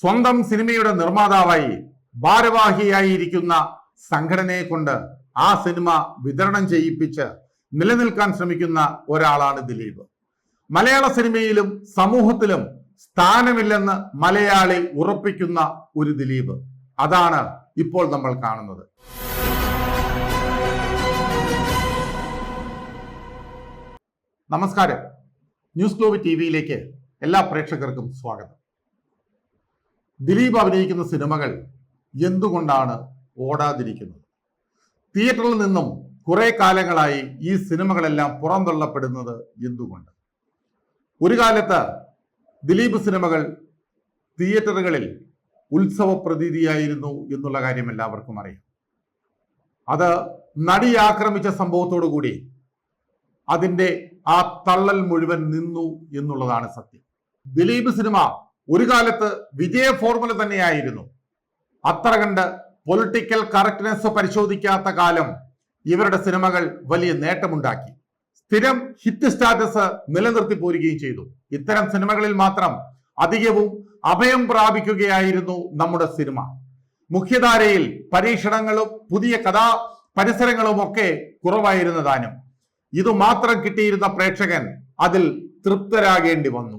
സ്വന്തം സിനിമയുടെ നിർമ്മാതാവായി ഭാരവാഹിയായി ഇരിക്കുന്ന സംഘടനയെ കൊണ്ട് ആ സിനിമ വിതരണം ചെയ്യിപ്പിച്ച് നിലനിൽക്കാൻ ശ്രമിക്കുന്ന ഒരാളാണ് ദിലീപ്. മലയാള സിനിമയിലും സമൂഹത്തിലും സ്ഥാനമില്ലെന്ന് മലയാളി ഉറപ്പിക്കുന്ന ഒരു ദിലീപ്. അതാണ് ഇപ്പോൾ നമ്മൾ കാണുന്നത്. നമസ്കാരം. ന്യൂസ് ഗ്ലോബ് ടി വിയിലേക്ക് എല്ലാ പ്രേക്ഷകർക്കും സ്വാഗതം. ദിലീപ് അഭിനയിക്കുന്ന സിനിമകൾ എന്തുകൊണ്ടാണ് ഓടാതിരിക്കുന്നത്? തിയേറ്ററിൽ നിന്നും കുറെ കാലങ്ങളായി ഈ സിനിമകളെല്ലാം പുറന്തള്ളപ്പെടുന്നത് എന്തുകൊണ്ട്? ഒരു കാലത്ത് ദിലീപ് സിനിമകൾ തിയേറ്ററുകളിൽ ഉത്സവ പ്രതീതിയായിരുന്നു എന്നുള്ള കാര്യം എല്ലാവർക്കും അറിയാം. അത് നടി ആക്രമിച്ച സംഭവത്തോടു കൂടി അതിന്റെ ആ തള്ളൽ മുഴുവൻ നിന്നു എന്നുള്ളതാണ് സത്യം. ദിലീപ് സിനിമ ഒരു കാലത്ത് വിജയ ഫോർമുല തന്നെയായിരുന്നു. അത്ര കണ്ട് പൊളിറ്റിക്കൽ കറക്റ്റ്നെസ് പരിശോധിക്കാത്ത കാലം ഇവരുടെ സിനിമകൾ വലിയ നേട്ടമുണ്ടാക്കി. സ്ഥിരം ഹിറ്റ് സ്റ്റാറ്റസ് നിലനിർത്തി പോരുകയും ചെയ്തു. ഇത്തരം സിനിമകളിൽ മാത്രം അധികവും അഭയം പ്രാപിക്കുകയായിരുന്നു നമ്മുടെ സിനിമ. മുഖ്യധാരയിൽ പരീക്ഷണങ്ങളും പുതിയ കഥാ പരിസരങ്ങളും ഒക്കെ കുറവായിരുന്നു താനും. ഇത് മാത്രം കിട്ടിയിരുന്ന പ്രേക്ഷകൻ അതിൽ തൃപ്തരാകേണ്ടി വന്നു.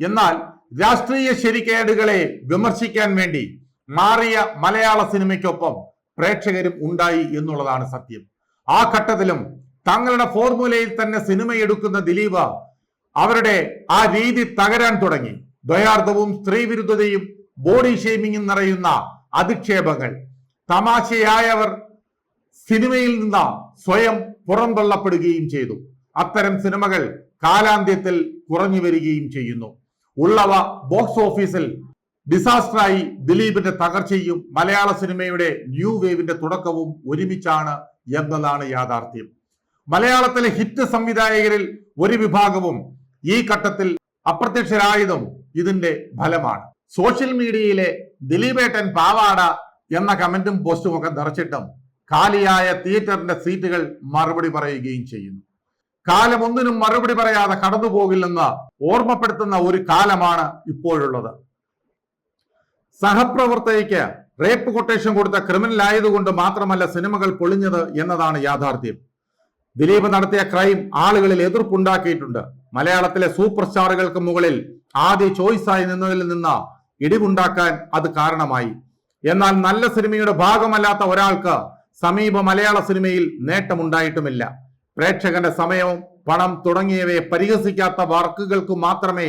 എന്നാൽ രാഷ്ട്രീയ ശരിക്കേടുകളെ വിമർശിക്കാൻ വേണ്ടി മാറിയ മലയാള സിനിമയ്ക്കൊപ്പം പ്രേക്ഷകരും ഉണ്ടായി എന്നുള്ളതാണ് സത്യം. ആ ഘട്ടത്തിലും തങ്ങളുടെ ഫോർമുലയിൽ തന്നെ സിനിമയെടുക്കുന്ന ദിലീപ് അവരുടെ ആ രീതി തകരാൻ തുടങ്ങി. ദ്വയാർത്ഥവും സ്ത്രീവിരുദ്ധതയും ബോഡി ഷെയ്മിങ്ങും നിറയുന്ന അധിക്ഷേപങ്ങൾ. തമാശയായവർ സിനിമയിൽ നിന്ന് സ്വയം പുറന്തള്ളപ്പെടുകയും ചെയ്തു. അത്തരം സിനിമകൾ കാലാന്ത്യത്തിൽ കുറഞ്ഞു വരികയും ചെയ്യുന്നു. ഉള്ളവ ബോക്സ് ഓഫീസിൽ ഡിസാസ്റ്ററായി ദിലീപിന്റെ തകർച്ചയും മലയാള സിനിമയുടെ ന്യൂ വേവിന്റെ തുടക്കവും ഒരുമിച്ചാണ് എന്നതാണ് യാഥാർത്ഥ്യം. മലയാളത്തിലെ ഹിറ്റ് സംവിധായകരിൽ ഒരു വിഭാഗവും ഈ ഘട്ടത്തിൽ അപ്രത്യക്ഷരായതും ഇതിന്റെ ഫലമാണ്. സോഷ്യൽ മീഡിയയിലെ ദിലീപേട്ടൻ പാവാട എന്ന കമന്റും പോസ്റ്റും ഒക്കെ നിറച്ചിട്ടും കാലിയായ തിയേറ്ററിന്റെ സീറ്റുകൾ മറുപടി പറയുകയും ചെയ്യുന്നു. കാലം ഒന്നിനും മറുപടി പറയാതെ കടന്നുപോകില്ലെന്ന് ഓർമ്മപ്പെടുത്തുന്ന ഒരു കാലമാണ് ഇപ്പോഴുള്ളത്. സഹപ്രവർത്തകയ്ക്ക് റേപ്പ് കൊട്ടേഷൻ കൊടുത്ത ക്രിമിനൽ ആയതുകൊണ്ട് മാത്രമല്ല സിനിമകൾ പൊളിഞ്ഞത് എന്നതാണ് യാഥാർത്ഥ്യം. ദിലീപ് നടത്തിയ ക്രൈം ആളുകളിൽ എതിർപ്പുണ്ടാക്കിയിട്ടുണ്ട്. മലയാളത്തിലെ സൂപ്പർ സ്റ്റാറുകൾക്ക് മുകളിൽ ആദ്യ ചോയ്സായി നിന്നതിൽ നിന്ന് ഇടിവുണ്ടാക്കാൻ അത് കാരണമായി. എന്നാൽ നല്ല സിനിമയുടെ ഭാഗമല്ലാത്ത ഒരാൾക്ക് സമീപ മലയാള സിനിമയിൽ നേട്ടമുണ്ടായിട്ടുമില്ല. പ്രേക്ഷകന്റെ സമയവും പണം തുടങ്ങിയവയെ പരിഹസിക്കാത്ത വർക്കുകൾക്ക് മാത്രമേ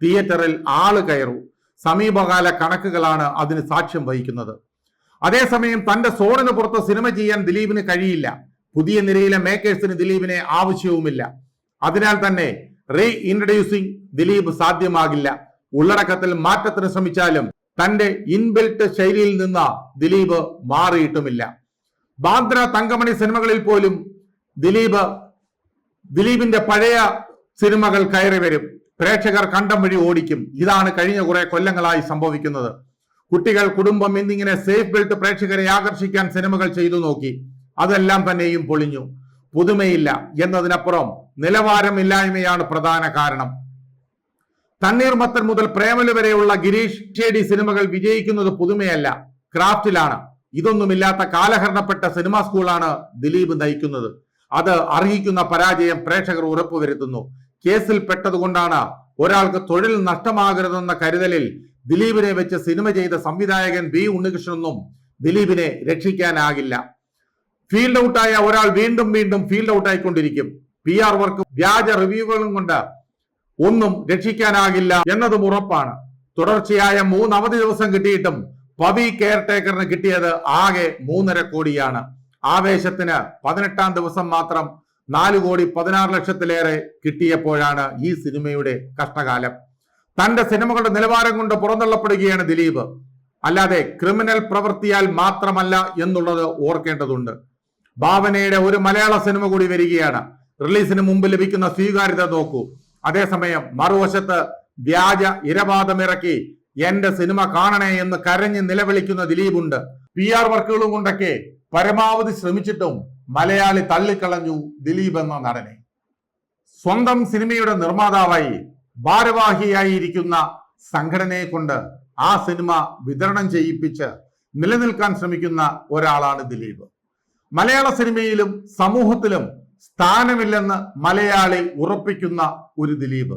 തിയേറ്ററിൽ ആൾ കയറൂ. സമീപകാല കണക്കുകളാണ് അതിന് സാക്ഷ്യം വഹിക്കുന്നത്. അതേസമയം തന്റെ സോണിന് പുറത്ത് സിനിമ ചെയ്യാൻ ദിലീപിന് കഴിയില്ല. പുതിയ നിരയിലെ മേക്കേഴ്സിന് ദിലീപിനെ ആവശ്യവുമില്ല. അതിനാൽ തന്നെ റീ ഇൻട്രഡ്യൂസിംഗ് ദിലീപ് സാധ്യമാകില്ല. ഉള്ളടക്കത്തിൽ മാറ്റത്തിന് ശ്രമിച്ചാലും തന്റെ ഇൻബിൽട്ട് ശൈലിയിൽ നിന്ന് ദിലീപ് മാറിയിട്ടുമില്ല. ബാന്ദ്ര തങ്കമണി സിനിമകളിൽ പോലും ദിലീപ് ദിലീപിന്റെ പഴയ സിനിമകൾ കയറി വരും. പ്രേക്ഷകർ കണ്ടം വഴി ഓടിക്കും. ഇതാണ് കഴിഞ്ഞ കുറെ കൊല്ലങ്ങളായി സംഭവിക്കുന്നത്. കുട്ടികൾ കുടുംബം എന്നിങ്ങനെ സേഫ് ബെൽറ്റ് പ്രേക്ഷകരെ ആകർഷിക്കാൻ സിനിമകൾ ചെയ്തു നോക്കി. അതെല്ലാം തന്നെയും പൊളിഞ്ഞു. പുതുമയില്ല എന്നതിനപ്പുറം നിലവാരമില്ലായ്മയാണ് പ്രധാന കാരണം. തണ്ണീർമത്തൻ മുതൽ പ്രേമൽ വരെയുള്ള ഗിരീഷ് ഷേഡി സിനിമകൾ വിജയിക്കുന്നത് പുതുമയല്ല ക്രാഫ്റ്റിലാണ്. ഇതൊന്നുമില്ലാത്ത കാലഹരണപ്പെട്ട സിനിമാ സ്കൂളാണ് ദിലീപ് നയിക്കുന്നത്. അത് അർഹിക്കുന്ന പരാജയം പ്രേക്ഷകർ ഉറപ്പുവരുത്തുന്നു. കേസിൽ പെട്ടതുകൊണ്ടാണ് ഒരാൾക്ക് തൊഴിൽ നഷ്ടമാകരുതെന്ന കരുതലിൽ ദിലീപിനെ വെച്ച് സിനിമ ചെയ്ത സംവിധായകൻ ബി ഉണ്ണികൃഷ്ണനും ദിലീപിനെ രക്ഷിക്കാനാകില്ല. ഫീൽഡ് ഔട്ടായ ഒരാൾ വീണ്ടും വീണ്ടും ഫീൽഡ് ഔട്ട് ആയിക്കൊണ്ടിരിക്കും പി ആർ വർക്ക് വ്യാജ റിവ്യൂകളും കൊണ്ട് ഒന്നും രക്ഷിക്കാനാകില്ല എന്നതും ഉറപ്പാണ്. തുടർച്ചയായ മൂന്ന് അവധി ദിവസം കിട്ടിയിട്ടും പവി കെയർ ടേക്കറിന് കിട്ടിയത് ആകെ മൂന്നര കോടിയാണ്. ആവേശത്തിന് പതിനെട്ടാം ദിവസം മാത്രം നാല് കോടി പതിനാറ് ലക്ഷത്തിലേറെ കിട്ടിയപ്പോഴാണ് ഈ സിനിമയുടെ കഷ്ടകാലം. തന്റെ സിനിമകളുടെ നിലവാരം കൊണ്ട് പുറന്തള്ളപ്പെടുകയാണ് ദിലീപ്. അല്ലാതെ ക്രിമിനൽ പ്രവൃത്തിയാൽ മാത്രമല്ല എന്നുള്ളത് ഓർക്കേണ്ടതുണ്ട്. ഭാവനയുടെ ഒരു മലയാള സിനിമ കൂടി വരികയാണ്. റിലീസിന് മുമ്പ് ലഭിക്കുന്ന സ്വീകാര്യത നോക്കൂ. അതേസമയം മറുവശത്ത് വ്യാജ ഇരവാദമിറക്കി എന്റെ സിനിമ കാണണേ എന്ന് കരഞ്ഞ് നിലവിളിക്കുന്ന ദിലീപുണ്ട്. പി ആർ വർക്കുകളും കൊണ്ടൊക്കെ പരമാവധി ശ്രമിച്ചിട്ടും മലയാളി തള്ളിക്കളഞ്ഞു ദിലീപ് എന്ന നടനെ. സ്വന്തം സിനിമയുടെ നിർമ്മാതാവായി ഭാരവാഹിയായി ഇരിക്കുന്ന സംഘടനയെ കൊണ്ട് ആ സിനിമ വിതരണം ചെയ്യിപ്പിച്ച് നിലനിൽക്കാൻ ശ്രമിക്കുന്ന ഒരാളാണ് ദിലീപ്. മലയാള സിനിമയിലും സമൂഹത്തിലും സ്ഥാനമില്ലെന്ന് മലയാളി ഉറപ്പിക്കുന്ന ഒരു ദിലീപ്.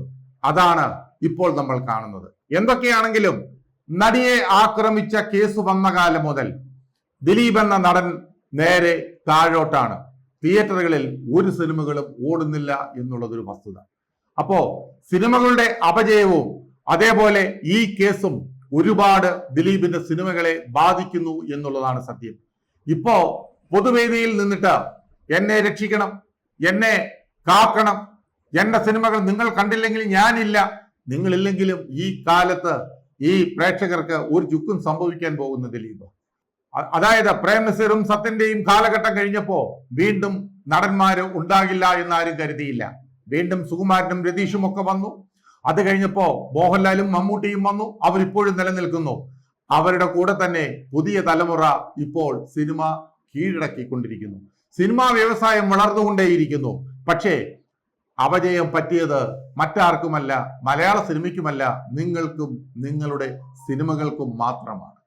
അതാണ് ഇപ്പോൾ നമ്മൾ കാണുന്നത്. എന്തൊക്കെയാണെങ്കിലും നടിയെ ആക്രമിച്ച കേസ് വന്ന കാലം മുതൽ ദിലീപ് എന്ന നടൻ നേരെ താഴോട്ടാണ്. തിയേറ്ററുകളിൽ ഒരു സിനിമകളും ഓടുന്നില്ല എന്നുള്ളതൊരു വസ്തുത. അപ്പോ സിനിമകളുടെ അപജയവും അതേപോലെ ഈ കേസും ഒരുപാട് ദിലീപിന്റെ സിനിമകളെ ബാധിക്കുന്നു എന്നുള്ളതാണ് സത്യം. ഇപ്പോ പൊതുവേദിയിൽ നിന്നിട്ട് എന്നെ രക്ഷിക്കണം എന്നെ കാക്കണം എന്റെ സിനിമകൾ നിങ്ങൾ കണ്ടില്ലെങ്കിൽ ഞാനില്ല നിങ്ങളില്ലെങ്കിലും ഈ കാലത്ത് ഈ പ്രേക്ഷകർക്ക് ഒരു ചുക്കും സംഭവിക്കാൻ പോകുന്ന ദിലീപ്. അതായത് പ്രേംനസീറും സത്യന്റെയും കാലഘട്ടം കഴിഞ്ഞപ്പോ വീണ്ടും നടന്മാര് ഉണ്ടാകില്ല എന്ന് ആരും കരുതിയില്ല. വീണ്ടും സുകുമാരനും രതീഷും ഒക്കെ വന്നു. അത് കഴിഞ്ഞപ്പോ മോഹൻലാലും മമ്മൂട്ടിയും വന്നു. അവരിപ്പോഴും നിലനിൽക്കുന്നു. അവരുടെ കൂടെ തന്നെ പുതിയ തലമുറ ഇപ്പോൾ സിനിമ കീഴടക്കിക്കൊണ്ടിരിക്കുന്നു. സിനിമാ വ്യവസായം വളർന്നുകൊണ്ടേയിരിക്കുന്നു. പക്ഷേ അപജയം പറ്റിയത് മറ്റാർക്കുമല്ല മലയാള സിനിമയ്ക്കുമല്ല നിങ്ങൾക്കും നിങ്ങളുടെ സിനിമകൾക്കും മാത്രമാണ്.